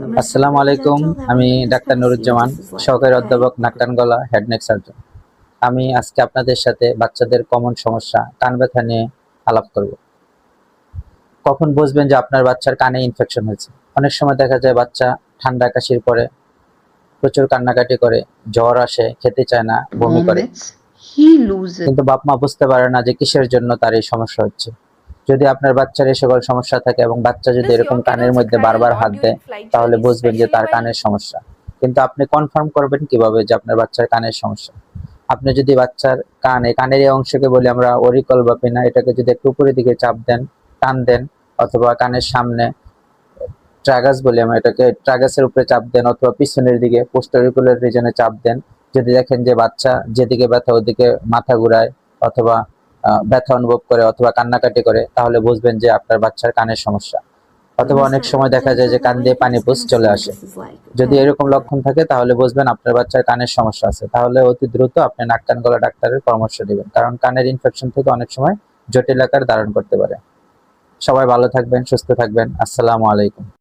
আসসালামু আলাইকুম আমি ডাক্তার নুরুজ্জামান সহকারী অধ্যাপক নাকটানগলা হেড নেক সার্জন আমি আজকে আপনাদের সাথে বাচ্চাদের কমন সমস্যা কান ব্যথা নিয়ে আলাপ করব। কখন বুঝবেন যে আপনার বাচ্চার কানে ইনফেকশন হয়েছে? অনেক সময় দেখা যায় বাচ্চা ঠান্ডা কাশির পরে প্রচুর কান্নাকাটি করে জ্বর আসে খেতে চায় না বমি করে। কিন্তু বাপ মা বুঝতে পারে না যে কিসের জন্য তার এই সমস্যা হচ্ছে। যদি আপনার বাচ্চার এই সকল সমস্যা থাকে এবং বাচ্চা যদি এরকম কানের মধ্যে বারবার হাত দেয় তাহলে বুঝবেন যে তার কানের সমস্যা। কিন্তু আপনি কনফার্ম করবেন কীভাবে যে আপনার বাচ্চার কানের সমস্যা? আপনি যদি বাচ্চার কান এই কানের এই অংশকে বলি আমরা অরিকল বা পিনা এটাকে যদি একটু উপরের দিকে চাপ দেন টান দেন অথবা কানের সামনে ট্রাগাস বলি আমরা এটাকে ট্রাগাসের উপরে চাপ দেন অথবা পিছনের দিকে পোস্টারিকুলার রিজনে চাপ দেন যদি দেখেন যে বাচ্চা যেদিকে ব্যথা ওদিকে মাথা ঘুরায় অথবা ব্যথা অনুভব করে অথবা কান্নাকাটি করে, তাহলে বুঝবেন যে আপনার বাচ্চার কানের সমস্যা। অথবা অনেক সময় দেখা যায় যে কান দিয়ে পানি পুষ চলে আসে। যদি এরকম লক্ষণ থাকে, তাহলে বুঝবেন আপনার বাচ্চার কানের সমস্যা আছে। তাহলে অতি দ্রুত আপনি নাক, কান গলা ডাক্তারের পরামর্শ দিবেন কারণ কানের ইনফেকশন থেকে অনেক সময় জটিল আকার ধারণ করতে পারে। সবাই ভালো থাকবেন, সুস্থ থাকবেন। আসসালামু আলাইকুম।